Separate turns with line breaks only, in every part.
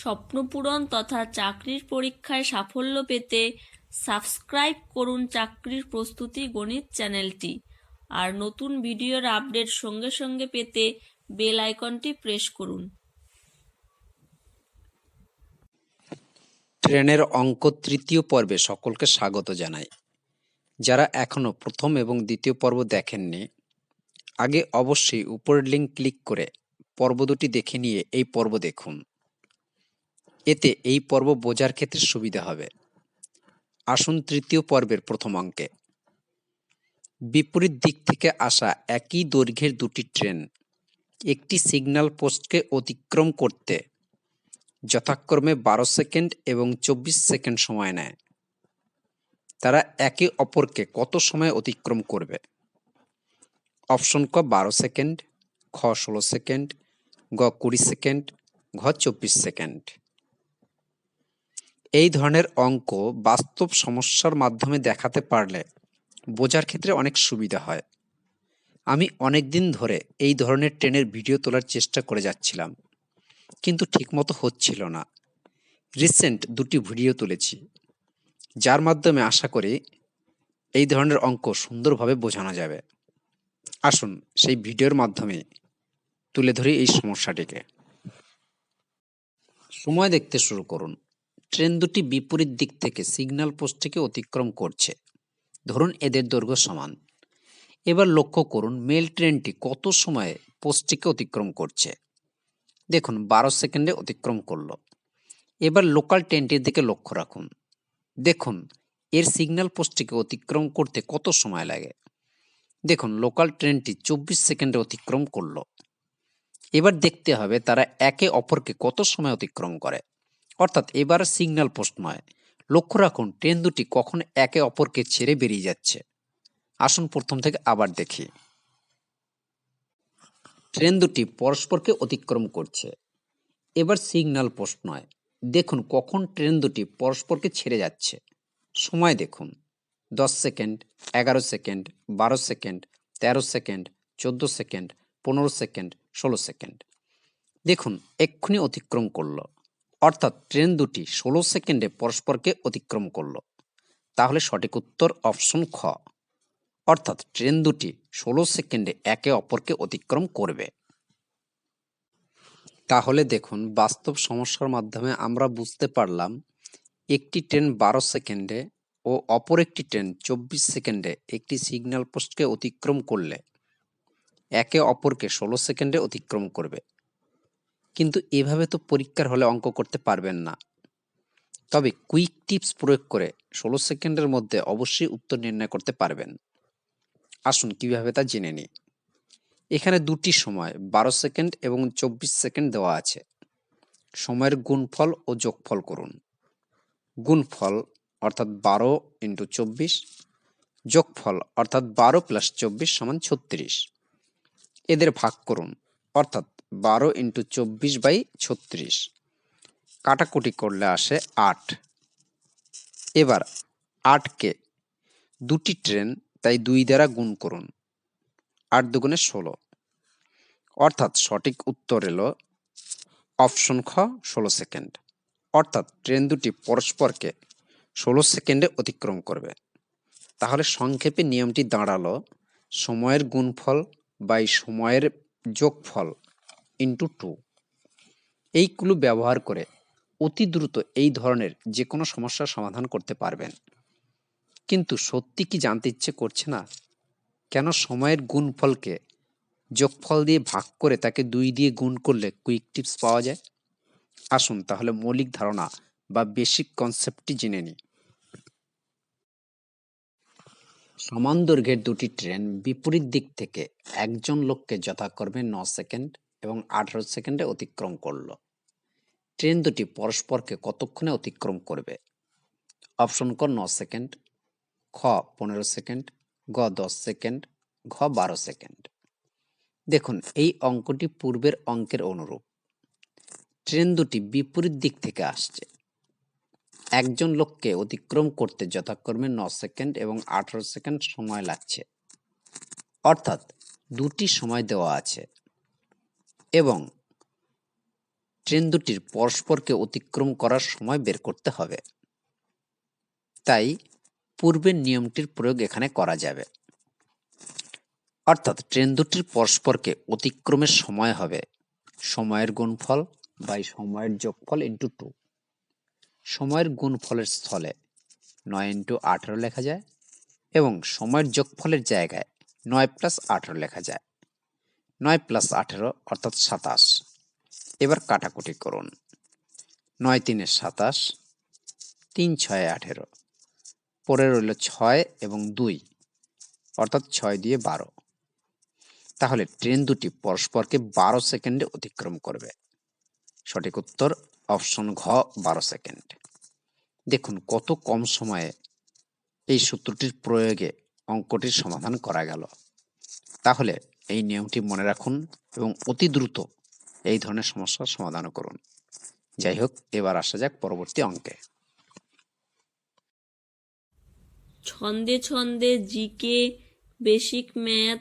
স্বপ্নপূরণ তথা চাকরির পরীক্ষায় সাফল্য পেতে সাবস্ক্রাইব করুন চাকরির প্রস্তুতি গণিত চ্যানেলটি। আর নতুন ভিডিওর আপডেট সঙ্গে সঙ্গে পেতে বেল আইকনটি প্রেস করুন।
ট্রেনের অঙ্ক তৃতীয় পর্বে সকলকে স্বাগত জানাই। যারা এখনও প্রথম এবং দ্বিতীয় পর্ব দেখেননি, আগে অবশ্যই উপরের লিঙ্ক ক্লিক করে পর্ব দুটি দেখে নিয়ে এই পর্ব দেখুন। এতে এই পর্ব বোঝার ক্ষেত্রে সুবিধা হবে। আসুন তৃতীয় পর্বের প্রথম অঙ্কে। বিপরীত দিক থেকে আসা একই দৈর্ঘ্যের দুটি ট্রেন একটি সিগন্যাল পোস্টকে অতিক্রম করতে যথাক্রমে বারো সেকেন্ড এবং চব্বিশ সেকেন্ড সময় নেয়। তারা একে অপরকে কত সময় অতিক্রম করবে? অপশন ক, বারো সেকেন্ড খ ষোলো সেকেন্ড, গ, কুড়ি সেকেন্ড, ঘ, চব্বিশ সেকেন্ড। এই ধরনের অঙ্ক বাস্তব সমস্যার মাধ্যমে দেখাতে পারলে বোঝার ক্ষেত্রে অনেক সুবিধা হয়। আমি অনেক দিন ধরে এই ধরনের ট্রেনের ভিডিও তোলার চেষ্টা করে যাচ্ছিলাম, কিন্তু ঠিকমতো হচ্ছিল না। রিসেন্ট দুটি ভিডিও তুলেছি, যার মাধ্যমে আশা করি এই ধরনের অঙ্ক সুন্দরভাবে বোঝানো যাবে। আসুন সেই ভিডিওর মাধ্যমে তুলে ধরি এই সমস্যাটিকে। সময় দেখতে শুরু করুন। ট্রেন দুটি বিপরীত দিক থেকে সিগন্যাল পোস্টটিকে অতিক্রম করছে। ধরুন এদের দৈর্ঘ্য সমান। এবার লক্ষ্য করুন মেল ট্রেনটি কত সময়ে পোস্টটিকে অতিক্রম করছে। দেখুন, বারো সেকেন্ডে অতিক্রম করল। এবার লোকাল ট্রেনটির দিকে লক্ষ্য রাখুন। দেখুন, এর সিগন্যাল পোস্টটিকে অতিক্রম করতে কত সময় লাগে? দেখুন, লোকাল ট্রেনটি চব্বিশ সেকেন্ডে অতিক্রম করল। এবার দেখতে হবে তারা একে অপরকে কত সময় অতিক্রম করে। অর্থাৎ এবার সিগন্যাল পোস্ট নয়। লক্ষ্য রাখুন ট্রেন দুটি কখন একে অপরকে ছেড়ে বেরিয়ে যাচ্ছে। আসুন প্রথম থেকে আবার দেখি। ট্রেন দুটি পরস্পরকে অতিক্রম করছে। এবার সিগন্যাল পোস্ট নয়। দেখুন কখন ট্রেন দুটি পরস্পরকে ছেড়ে যাচ্ছে। সময় দেখুন, দশ সেকেন্ড, এগারো সেকেন্ড, বারো সেকেন্ড, তেরো সেকেন্ড, চোদ্দ সেকেন্ড, পনেরো সেকেন্ড, ষোলো সেকেন্ড। দেখুন, এক্ষুনি অতিক্রম করল। অর্থাৎ ট্রেন দুটি ষোলো সেকেন্ডে পরস্পরকে অতিক্রম করল। তাহলে সঠিক উত্তর অপশন খ। অর্থাৎ ট্রেন দুটি ষোলো সেকেন্ডে একে অপরকে অতিক্রম করবে। তাহলে দেখুন, বাস্তব সমস্যার মাধ্যমে আমরা বুঝতে পারলাম, একটি ট্রেন বারো সেকেন্ডে ও অপর একটি ট্রেন চব্বিশ সেকেন্ডে একটি সিগন্যাল পোস্টকে অতিক্রম করলে একে অপরকে ষোলো সেকেন্ডে অতিক্রম করবে। কিন্তু এভাবে তো পরীক্ষার হলে অঙ্ক করতে পারবেন না। তবে কুইক টিপস প্রয়োগ করে ষোলো সেকেন্ডের মধ্যে অবশ্যই উত্তর নির্ণয় করতে পারবেন। আসুন কীভাবে তা জেনে নিই। এখানে দুটি সময়, বারো সেকেন্ড এবং চব্বিশ সেকেন্ড দেওয়া আছে। সময়ের গুণফল ও যোগফল করুন। গুণফল অর্থাৎ বারো ইন্টু চব্বিশ, যোগফল অর্থাৎ বারো প্লাস চব্বিশ সমান ছত্রিশ। এদের ভাগ করুন। অর্থাৎ বারো ইন্টু চব্বিশ বাই ছত্রিশ। কাটাকুটি করলে আসে আট। এবার আটকে দুটি ট্রেন, তাই দুই দ্বারা গুণ করুন। আট দুগুণে ষোলো। অর্থাৎ সঠিক উত্তর এলো অপশন খ, ষোলো সেকেন্ড। অর্থাৎ ট্রেন দুটি পরস্পরকে ষোলো সেকেন্ডে অতিক্রম করবে। তাহলে সংক্ষেপে নিয়মটি দাঁড়াল, সময়ের গুণফল বাই সময়ের যোগফল। ইন্টু টু এই ক্লু ব্যবহার করে অতি দ্রুত এই ধরনের যে কোনো সমস্যার সমাধান করতে পারবেন। কিন্তু সত্যি কি জানতে ইচ্ছে করছে না? কেন সময়ের গুণফলকে যোগফল দিয়ে ভাগ করে তাকে দুই দিয়ে গুণ করলে কুইক টিপস পাওয়া যায়? আসুন তাহলে মৌলিক ধারণা বা বেসিক কনসেপ্টটি জেনে নিই। সমান দৈর্ঘ্যের দুটি ট্রেন বিপরীত দিক থেকে একজন লোককে যথাক্রমে ন সেকেন্ড এবং আঠারো সেকেন্ডে অতিক্রম করল। ট্রেন দুটি পরস্পরকে কতক্ষণে অতিক্রম করবে? অপশন ক ন সেকেন্ড, খ পনেরো সেকেন্ড, গ দশ সেকেন্ড, ঘ বারো সেকেন্ড। দেখুন, এই অঙ্কটি পূর্বের অঙ্কের অনুরূপ। ট্রেন দুটি বিপরীত দিক থেকে আসছে। একজন লোককে অতিক্রম করতে যথাক্রমে ন সেকেন্ড এবং আঠারো সেকেন্ড সময় লাগছে। অর্থাৎ দুটি সময় দেওয়া আছে। এবং ট্রেন দুটির পরস্পরকে অতিক্রম করার সময় বের করতে হবে। তাই পূর্বের নিয়মটির প্রয়োগ এখানে করা যাবে। অর্থাৎ ট্রেন দুটির পরস্পরকে অতিক্রমের সময় হবে। সময়ের গুণফল বাই সময়ের যোগফল ইন্টু টু সময়ের গুণফলের স্থলে নয় ইন্টু আঠারো লেখা যায় এবং সময়ের যোগফলের জায়গায় নয় প্লাস আঠারো লেখা যায়। নয় প্লাস আঠেরো অর্থাৎ সাতাশ। এবার কাটাকুটি করুন। নয় তিনে সাতাশ, তিন ছয় আঠেরো। পরে রইল ছয় এবং দুই, অর্থাৎ ছয় দিয়ে বারো। তাহলে ট্রেন দুটি পরস্পরকে বারো সেকেন্ডে অতিক্রম করবে। সঠিক উত্তর, অপশন ঘ, বারো সেকেন্ড। দেখুন কত কম সময়ে এই সূত্রটির প্রয়োগে অঙ্কটির সমাধান করা গেল। তাহলে এই নিয়মটি মনে রাখুন এবং অতি দ্রুত এই ধরনের সমস্যার সমাধান করুন। যাই হোক, এবার আসা যাক পরবর্তী অঙ্কে।
ছন্দে ছন্দে GK basic math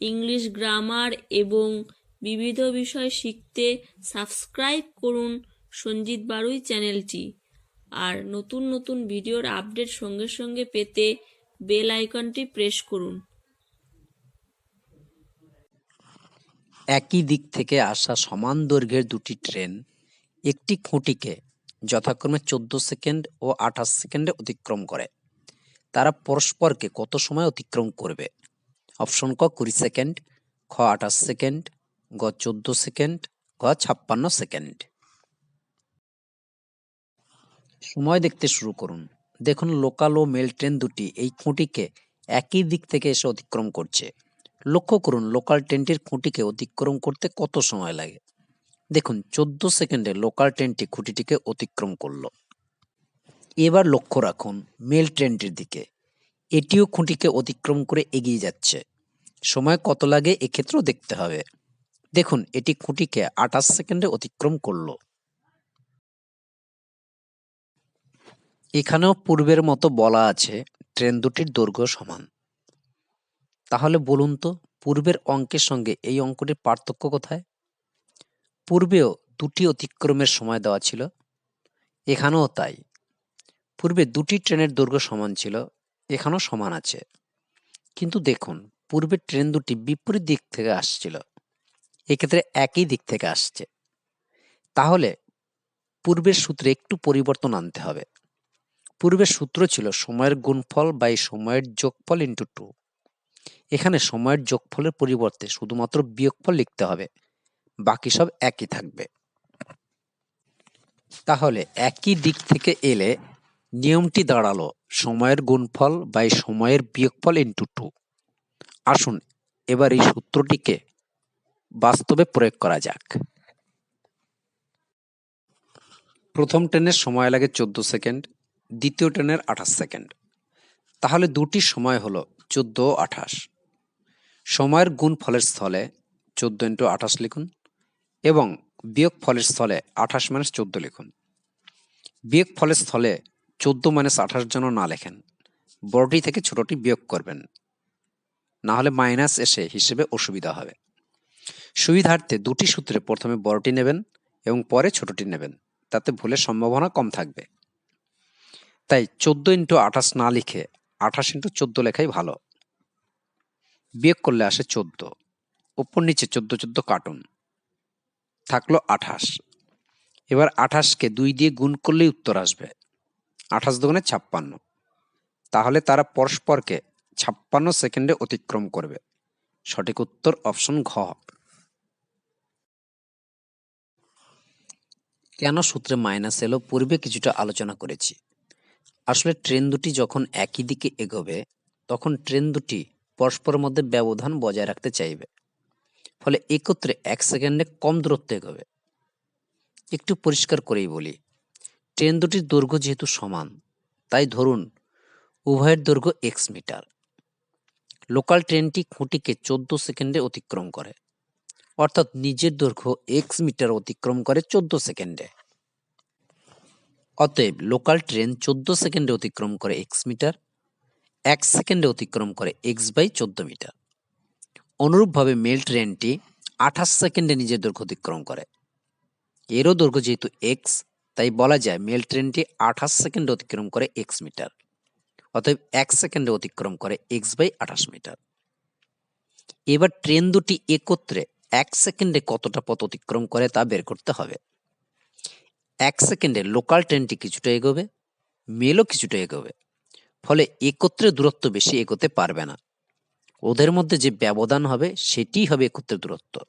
English grammar এবং বিবিধ বিষয় শিখতে সাবস্ক্রাইব করুন সঞ্জিত বারুই চ্যানেলটি। আর নতুন নতুন ভিডিওর আপডেট সঙ্গে সঙ্গে পেতে বেল আইকনটি প্রেস করুন।
একই দিক থেকে আসা সমান দৈর্ঘ্যের দুটি ট্রেন একটি খুঁটিকে যথাক্রমে চোদ্দ সেকেন্ড ও আঠাশ সেকেন্ডে অতিক্রম করে। তারা পরস্পরকে কত সময় অতিক্রম করবে? অপশন ক, কুড়ি সেকেন্ড, খ, আঠাশ সেকেন্ড, গ, চোদ্দ সেকেন্ড, ঘ, ছাপ্পান্ন সেকেন্ড। সময় দেখতে শুরু করুন। দেখুন, লোকাল ও মেল ট্রেন দুটি এই খুঁটিকে একই দিক থেকে এসে অতিক্রম করছে। লক্ষ্য করুন লোকাল ট্রেনটির খুঁটিকে অতিক্রম করতে কত সময় লাগে। দেখুন, চোদ্দ সেকেন্ডে লোকাল ট্রেনটি খুঁটিটিকে অতিক্রম করল। এবার লক্ষ্য রাখুন মেল ট্রেনটির দিকে। এটিও খুঁটিকে অতিক্রম করে এগিয়ে যাচ্ছে। সময় কত লাগে এক্ষেত্রেও দেখতে হবে। দেখুন, এটি খুঁটিকে আঠাশ সেকেন্ডে অতিক্রম করল। এখানেও পূর্বের মতো বলা আছে ট্রেন দুটির দৈর্ঘ্য সমান। তাহলে বলুন তো, পূর্বের অঙ্কের সঙ্গে এই অঙ্কটির পার্থক্য কোথায়? পূর্বেও দুটি অতিক্রমের সময় দেওয়া ছিল, এখানেও তাই। পূর্বে দুটি ট্রেনের দৈর্ঘ্য সমান ছিল, এখানেও সমান আছে। কিন্তু দেখুন, পূর্বের ট্রেন দুটি বিপরীত দিক থেকে আসছিল, এক্ষেত্রে একই দিক থেকে আসছে। তাহলে পূর্বের সূত্রে একটু পরিবর্তন আনতে হবে। পূর্বের সূত্র ছিল সময়ের গুণফল বাই সময়ের যোগফল ইন্টু টু এখানে সময়ের যোগফলের পরিবর্তে শুধুমাত্র বিয়োগফল লিখতে হবে। বাকি সব একই থাকবে। তাহলে একই দিক থেকে এলে নিয়মটি দাঁড়াল সময়ের গুণফল বাই সময়ের বিয়োগফল ইন্টু টু আসুন এবার এই সূত্রটিকে বাস্তবে প্রয়োগ করা যাক। প্রথম ট্রেনের সময় লাগে চোদ্দ সেকেন্ড, দ্বিতীয় ট্রেনের আঠাশ সেকেন্ড। তাহলে দুটি সময় হলো চোদ্দ আঠাশ। সময়ের গুণ ফলের স্থলে চোদ্দ ইন্টু আঠাশ লিখুন এবং বিয়োগ ফলের স্থলে আঠাশ মাইনাস চোদ্দ লিখুন। বিয়োগ ফলের স্থলে চোদ্দ মাইনাস আঠাশ যেন না লেখেন, বড়টি থেকে ছোটটি বিয়োগ করবেন। না হলে মাইনাস এসে হিসেবে অসুবিধা হবে। সুবিধার্থে দুটি সূত্রে প্রথমে বড়টি নেবেন এবং পরে ছোটটি নেবেন, তাতে ভুলের সম্ভাবনা কম থাকবে। তাই চোদ্দ ইন্টু আঠাশ না লিখে আঠাশ ইন্টু চোদ্দ লেখাই ভালো। বিয়োগ করলে আসে চোদ্দ। ওপর নিচে চোদ্দ চোদ্দ কাটুন থাকল আঠাশ। এবার আঠাশকে দুই দিয়ে গুণ করলেই উত্তর আসবে। আঠাশ দুগুণে ছাপ্পান্ন। তাহলে তারা পরস্পরকে ছাপ্পান্ন সেকেন্ডে অতিক্রম করবে। সঠিক উত্তর অপশন ঘ। কেন সূত্রে মাইনাস এলো পূর্বে কিছুটা আলোচনা করেছি। আসলে ট্রেন দুটি যখন একই দিকে এগোবে, তখন ট্রেন দুটি পরস্পরের মধ্যে ব্যবধান বজায় রাখতে চাইবে। ফলে একত্রে এক সেকেন্ডে কম দূরত্ব এগোবে। একটু পরিষ্কার করেই বলি, ট্রেন দুটির দৈর্ঘ্য যেহেতু সমান, তাই ধরুন উভয়ের দৈর্ঘ্য এক্স মিটার। লোকাল ট্রেনটি খুঁটিকে চোদ্দ সেকেন্ডে অতিক্রম করে, অর্থাৎ নিজের দৈর্ঘ্য এক্স মিটার অতিক্রম করে চোদ্দ সেকেন্ডে। অতএব লোকাল ট্রেন চোদ্দ সেকেন্ডে অতিক্রম করে এক্স মিটার এক সেকেন্ডে অতিক্রম করে এক্স বাই চোদ্দ মিটার। অনুরূপভাবে মেল ট্রেনটি আঠাশ সেকেন্ডে নিজের দৈর্ঘ্য অতিক্রম করে। এরও দৈর্ঘ্য যেহেতু এক্স তাই বলা যায় মেল ট্রেনটি আঠাশ সেকেন্ড অতিক্রম করে এক্স মিটার। অতএব এক সেকেন্ডে অতিক্রম করে এক্স বাই আঠাশ মিটার। এবার ট্রেন দুটি একত্রে এক সেকেন্ডে কতটা পথ অতিক্রম করে তা বের করতে হবে। এক সেকেন্ডে লোকাল ট্রেনটি কিছুটা এগোবে মেলও কিছুটা এগোবে। ফলে একত্রে দূরত্ব বেশি এগোতে পারবে না। ওদের মধ্যে যে ব্যবধান হবে, সেটিই হবে একত্রে দূরত্ব।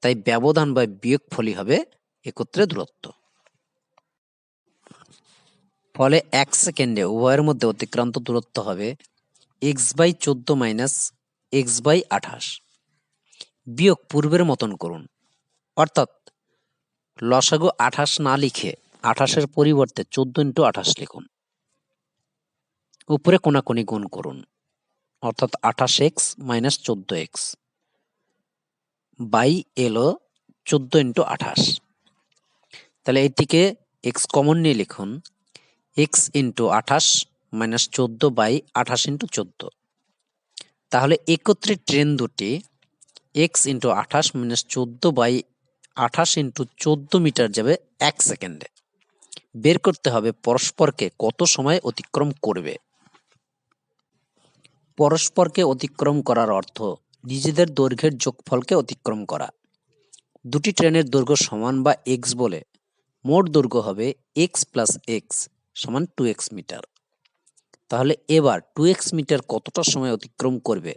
তাই ব্যবধান বা বিয়োগ ফলই হবে একত্রে দূরত্ব। ফলে এক সেকেন্ডে উভয়ের মধ্যে অতিক্রান্ত দূরত্ব হবে এক্স বাই চোদ্দ মাইনাস এক্স বাই আঠাশ। বিয়োগ পূর্বের মতন করুন। অর্থাৎ লসাগু আঠাশ না লিখে আঠাশের পরিবর্তে চোদ্দ ইন্টু আঠাশ লিখুন। উপরে কোনাকুনি গুণ করুন। অর্থাৎ আঠাশ এক্স মাইনাস চোদ্দ এক্স। বাই এলো চোদ্দ ইন্টু আঠাশ। তাহলে এটিকে এক্স কমন নিয়ে লিখুন। এক্স ইন্টু আঠাশ মাইনাস চোদ্দ বাই আঠাশ ইন্টু চোদ্দ। তাহলে একত্রে ট্রেন দুটি এক্স ইন্টু আঠাশ মাইনাস চোদ্দ বাই আঠাশ ইন্টু চোদ্দ মিটার যাবে এক সেকেন্ডে। বের করতে হবে পরস্পরকে কত সময় অতিক্রম করবে। পরস্পরকে অতিক্রম করার অর্থ নিজেদের দৈর্ঘ্যের যোগফলকে অতিক্রম করা। দুটি ট্রেনের দৈর্ঘ্য সমান বা এক্স বলে মোট দৈর্ঘ্য হবে এক্স প্লাস এক্স সমান টু এক্স মিটার। তাহলে এবার টু এক্স মিটার কতটা সময় অতিক্রম করবে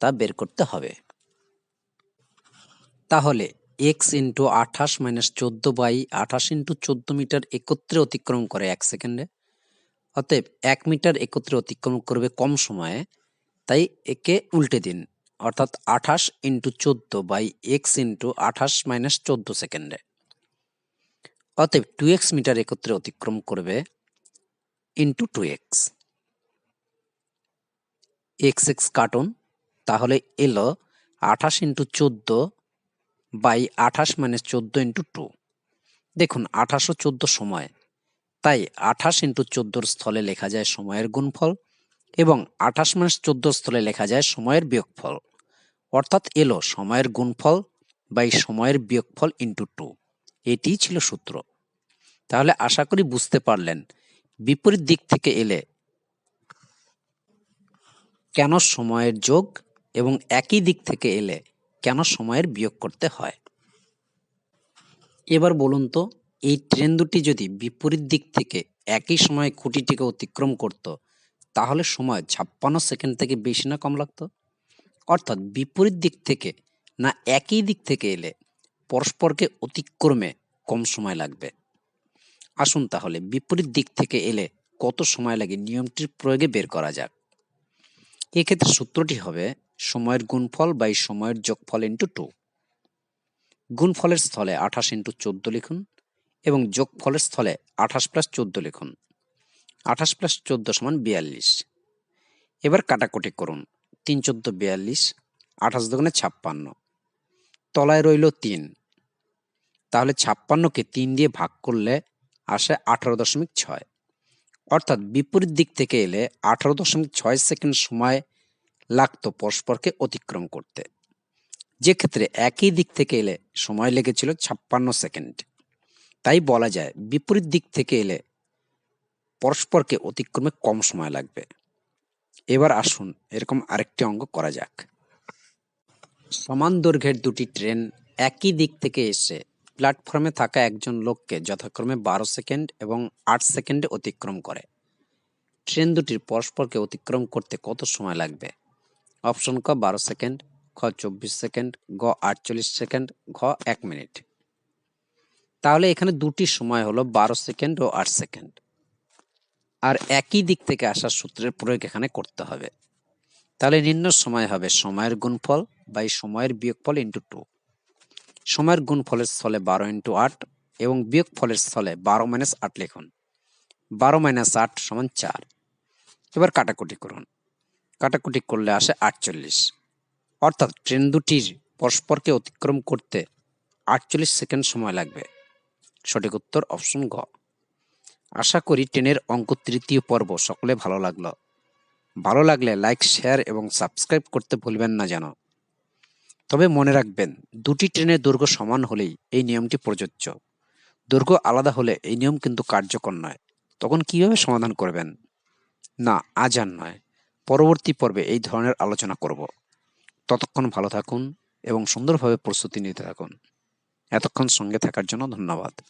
তা বের করতে হবে। তাহলে এক্স ইন্টু আঠাশ মাইনাস চোদ্দ বাই আঠাশ ইন্টু চোদ্দ মিটার একত্রে অতিক্রম করে এক সেকেন্ডে। অতএব এক মিটার একত্রে অতিক্রম করবে কম সময়ে তাই একে উল্টে দিন। অর্থাৎ আঠাশ ইন্টু চোদ্দ বাই এক্স ইন্টু আঠাশ মাইনাস চোদ্দ সেকেন্ডে। অতএব টু এক্স মিটার একত্রে অতিক্রম করবে into two x. X x কাটুন, তাহলে এলো আঠাশ ইন্টু চোদ্দ বাই আঠাশ মাইনাস চোদ্দ ইন্টু টু। দেখুন, আঠাশ ও চোদ্দ সময়, তাই আঠাশ ইন্টু চোদ্দোর স্থলে লেখা যায় সময়ের গুণফল। এবং আঠাশ মাস চোদ্দ স্থলে লেখা যায় সময়ের বিয়োগফল। অর্থাৎ এলো সময়ের গুণফল বাই সময়ের বিয়োগফল ইন্টু টু এটিই ছিল সূত্র। তাহলে আশা করি বুঝতে পারলেন। বিপরীত দিক থেকে এলে কেন সময়ের যোগ এবং একই দিক থেকে এলে কেন সময়ের বিয়োগ করতে হয়? এবার বলুন তো, এই ট্রেন দুটি যদি বিপরীত দিক থেকে একই সময়ে খুঁটিটিকে অতিক্রম করত তাহলে সময় ছাপ্পান্ন সেকেন্ড থেকে বেশি না কম লাগতো? অর্থাৎ বিপরীত দিক থেকে না একই দিক থেকে এলে পরস্পরকে অতিক্রমে কম সময় লাগবে। আসুন তাহলে বিপরীত দিক থেকে এলে কত সময় লাগে নিয়মটির প্রয়োগে বের করা যাক। এক্ষেত্রে সূত্রটি হবে সময়ের গুণফল বাই সময়ের যোগফল ইন্টু টু গুণফলের স্থলে আঠাশ ইন্টু চোদ্দ লিখুন এবং যোগফলের স্থলে আঠাশ প্লাস চোদ্দ লিখুন। আঠাশ প্লাস চোদ্দ সমান বিয়াল্লিশ। এবার কাটাকুটি করুন। তিন চোদ্দ বিয়াল্লিশ, আঠাশ দোকানে ছাপ্পান্ন। তলায় রইল তিন। তাহলে ছাপ্পান্নকে তিন দিয়ে ভাগ করলে আসে আঠারো দশমিক ছয়। অর্থাৎ বিপরীত দিক থেকে এলে আঠারো দশমিক ছয় সেকেন্ড সময় লাগতো পরস্পরকে অতিক্রম করতে। যে ক্ষেত্রে একই দিক থেকে এলে সময় লেগেছিল ছাপ্পান্ন সেকেন্ড। তাই বলা যায় বিপরীত দিক থেকে এলে পরস্পরকে অতিক্রমে কম সময় লাগবে। এবার আসুন, এরকম আরেকটি অঙ্ক করা যাক। সমান দৈর্ঘ্যের দুটি ট্রেন একই দিক থেকে এসে প্ল্যাটফর্মে থাকা একজন লোককে যথাক্রমে বারো সেকেন্ড এবং আট সেকেন্ডে অতিক্রম করে। ট্রেন দুটির পরস্পরকে অতিক্রম করতে কত সময় লাগবে? অপশন ক, বারো সেকেন্ড, খ, চব্বিশ সেকেন্ড, গ, আটচল্লিশ সেকেন্ড, ঘ, এক মিনিট। তাহলে এখানে দুটি সময় হলো বারো সেকেন্ড ও আট সেকেন্ড। আর একই দিক থেকে আসার সূত্রের প্রয়োগ এখানে করতে হবে। তাহলে নিম্ন সময় হবে সময়ের গুণফল বাই সময়ের বিয়োগফল ইন্টু টু সময়ের গুণফলের স্থলে বারো ইন্টু আট এবং বিয়োগফলের স্থলে বারো মাইনাস আট লিখুন। বারো মাইনাস আট সমান চার। এবার কাটাকুটি করুন। কাটাকুটি করলে আসে আটচল্লিশ। অর্থাৎ ট্রেন দুটির পরস্পরকে অতিক্রম করতে আটচল্লিশ সেকেন্ড সময় লাগবে। সঠিক উত্তর অপশন গ। আশা করি ট্রেনের অঙ্ক তৃতীয় পর্ব সকলে ভালো লাগল। ভালো লাগলে লাইক, শেয়ার এবং সাবস্ক্রাইব করতে ভুলবেন না যেন। তবে মনে রাখবেন, দুটি ট্রেনের দৈর্ঘ্য সমান হলেই এই নিয়মটি প্রযোজ্য। দৈর্ঘ্য আলাদা হলে এই নিয়ম কিন্তু কার্যকর নয়। তখন কীভাবে সমাধান করবেন? না, আজ আর নয়। পরবর্তী পর্বে এই ধরনের আলোচনা করব। ততক্ষণ ভালো থাকুন এবং সুন্দরভাবে প্রস্তুতি নিতে থাকুন। এতক্ষণ সঙ্গে থাকার জন্য ধন্যবাদ।